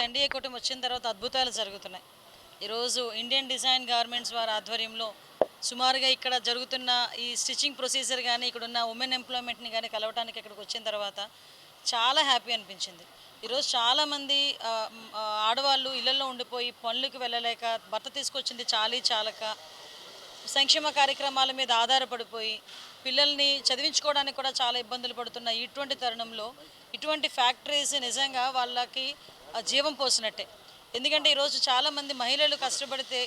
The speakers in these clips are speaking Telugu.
కూటమి వచ్చిన తర్వాత అద్భుతాలు జరుగుతున్నాయి. ఈరోజు ఇండియన్ డిజైన్ గార్మెంట్స్ వారి ఆధ్వర్యంలో సుమారుగా ఇక్కడ జరుగుతున్న ఈ స్టిచ్చింగ్ ప్రొసీజర్ కానీ ఇక్కడ ఉన్న ఉమెన్ ఎంప్లాయ్మెంట్ని కానీ కలవటానికి ఇక్కడికి వచ్చిన తర్వాత చాలా హ్యాపీ అనిపించింది. ఈరోజు చాలామంది ఆడవాళ్ళు ఇళ్ళలో ఉండిపోయి పనులకు వెళ్ళలేక భర్త తీసుకొచ్చింది చాలీ చాలక సంక్షేమ కార్యక్రమాల మీద ఆధారపడిపోయి పిల్లల్ని చదివించుకోవడానికి కూడా చాలా ఇబ్బందులు పడుతున్న ఇటువంటి తరుణంలో ఇటువంటి ఫ్యాక్టరీస్ నిజంగా వాళ్ళకి జీవం పోసినట్టే. ఎందుకంటే ఈరోజు చాలామంది మహిళలు కష్టపడితే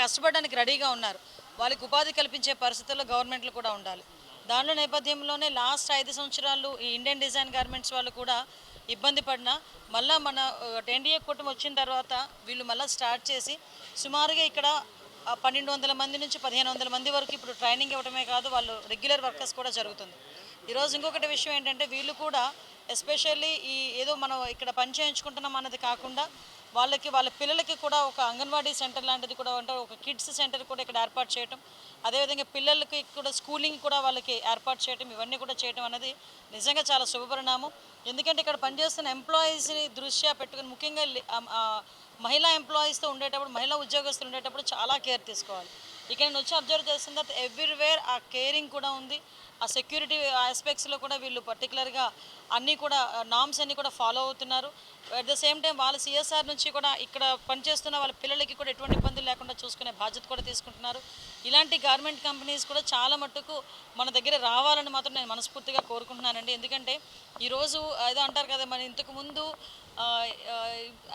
కష్టపడడానికి రెడీగా ఉన్నారు. వాళ్ళకి ఉపాధి కల్పించే పరిస్థితుల్లో గవర్నమెంట్లు కూడా ఉండాలి. దానిలో నేపథ్యంలోనే లాస్ట్ ఐదు సంవత్సరాలు ఈ ఇండియన్ డిజైన్ గార్మెంట్స్ వాళ్ళు కూడా ఇబ్బంది పడినా మళ్ళా మన ఎన్డీఏ కూటమి వచ్చిన తర్వాత వీళ్ళు మళ్ళీ స్టార్ట్ చేసి సుమారుగా ఇక్కడ పన్నెండు వందల మంది నుంచి పదిహేను వందల మంది వరకు ఇప్పుడు ట్రైనింగ్ ఇవ్వడమే కాదు వాళ్ళు రెగ్యులర్ వర్కర్స్ కూడా జరుగుతుంది. ఈరోజు ఇంకొకటి విషయం ఏంటంటే వీళ్ళు కూడా ఎస్పెషల్లీ ఈ ఏదో మనం ఇక్కడ పని చేయించుకుంటున్నాం అన్నది కాకుండా వాళ్ళకి వాళ్ళ పిల్లలకి కూడా ఒక అంగన్వాడీ సెంటర్ లాంటిది కూడా అంటే ఒక కిడ్స్ సెంటర్ కూడా ఇక్కడ ఏర్పాటు చేయటం అదేవిధంగా పిల్లలకి కూడా స్కూలింగ్ కూడా వాళ్ళకి ఏర్పాటు చేయటం ఇవన్నీ కూడా చేయటం అనేది నిజంగా చాలా శుభపరిణామం. ఎందుకంటే ఇక్కడ పనిచేస్తున్న ఎంప్లాయీస్ని దృష్ట్యా పెట్టుకుని ముఖ్యంగా మహిళా ఎంప్లాయీస్తో ఉండేటప్పుడు మహిళా ఉద్యోగస్తులు ఉండేటప్పుడు చాలా కేర్ తీసుకోవాలి. ఇక్కడ నేను వచ్చి అబ్జర్వ్ చేసిన తర్వాత ఎవ్రీవేర్ ఆ కేరింగ్ కూడా ఉంది. ఆ సెక్యూరిటీ ఆస్పెక్ట్స్లో కూడా వీళ్ళు పర్టికులర్గా అన్నీ కూడా నామ్స్ అన్నీ కూడా ఫాలో అవుతున్నారు. అట్ ద సేమ్ టైం వాళ్ళ సిఎస్ఆర్ నుంచి కూడా ఇక్కడ పనిచేస్తున్న వాళ్ళ పిల్లలకి కూడా ఎటువంటి ఇబ్బందులు లేకుండా చూసుకునే బాధ్యత కూడా తీసుకుంటున్నారు. ఇలాంటి గార్మెంట్ కంపెనీస్ కూడా చాలా మట్టుకు మన దగ్గర రావాలని మాత్రం నేను మనస్ఫూర్తిగా కోరుకుంటున్నానండి. ఎందుకంటే ఈరోజు ఏదో అంటారు కదా మన ఇంతకుముందు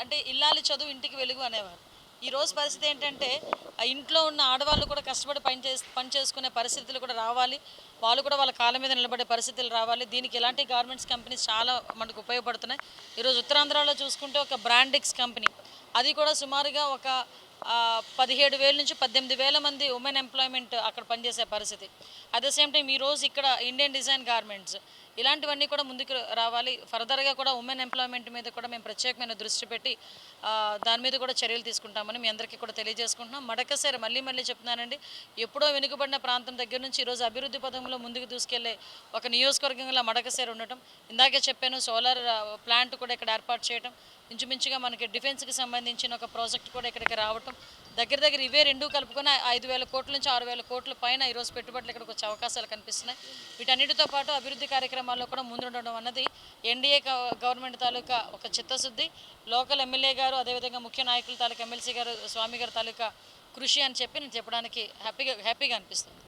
అంటే ఇల్లాలి చదువు ఇంటికి వెలుగు అనేవారు. ఈ రోజు పరిస్థితి ఏంటంటే ఇంట్లో ఉన్న ఆడవాళ్ళు కూడా కష్టపడి పని చేసి పని చేసుకునే పరిస్థితులు కూడా రావాలి. వాళ్ళు కూడా వాళ్ళ కాళ్ళ మీద నిలబడే పరిస్థితులు రావాలి. దీనికి ఇలాంటి గార్మెంట్స్ కంపెనీస్ చాలా మనకు ఉపయోగపడుతున్నాయి. ఈరోజు ఉత్తరాంధ్రలో చూసుకుంటే ఒక బ్రాండిక్స్ కంపెనీ. అది కూడా సుమారుగా ఒక పదిహేడు వేల నుంచి పద్దెనిమిది వేల మంది ఉమెన్ ఎంప్లాయ్మెంట్ అక్కడ పనిచేసే పరిస్థితి. అట్ ద సేమ్ టైం ఈరోజు ఇక్కడ ఇండియన్ డిజైన్ గార్మెంట్స్ ఇలాంటివన్నీ కూడా ముందుకు రావాలి. ఫర్దర్గా కూడా ఉమెన్ ఎంప్లాయ్మెంట్ మీద కూడా మేము ప్రత్యేకమైన దృష్టి పెట్టి దాని మీద కూడా చర్యలు తీసుకుంటామని మీ అందరికీ కూడా తెలియజేసుకుంటున్నాం. మడకసారి మళ్ళీ మళ్ళీ చెప్తున్నానండి ఎప్పుడో వెనుకబడిన ప్రాంతం దగ్గర నుంచి ఈరోజు అభివృద్ధి పథంలో ముందుకు దూసుకెళ్ళే ఒక నియోజకవర్గంలో మడకసేర ఉండటం ఇందాకే చెప్పాను సోలార్ ప్లాంట్ కూడా ఇక్కడ ఏర్పాటు చేయడం ఇంచుమించుగా మనకి డిఫెన్స్కి సంబంధించిన ఒక ప్రాజెక్ట్ కూడా ఇక్కడికి రావటం దగ్గర దగ్గర ఇవే రెండు కలుపుకొని ఐదు వేల కోట్ల నుంచి ఆరు వేల కోట్ల పైన ఈరోజు పెట్టుబడులు ఇక్కడికి వచ్చే అవకాశాలు కనిపిస్తున్నాయి. వీటన్నిటితో పాటు అభివృద్ధి కార్యక్రమాల్లో కూడా ముందుండడం అన్నది ఎన్డీఏ గవర్నమెంట్ తాలూకా ఒక చిత్తశుద్ధి. లోకల్ ఎమ్మెల్యే గారు అదేవిధంగా ముఖ్య నాయకుల తాలూకా ఎమ్మెల్సీ గారు స్వామి గారి తాలూకా కృషి అని చెప్పి నేను చెప్పడానికి హ్యాపీగా హ్యాపీగా అనిపిస్తుంది.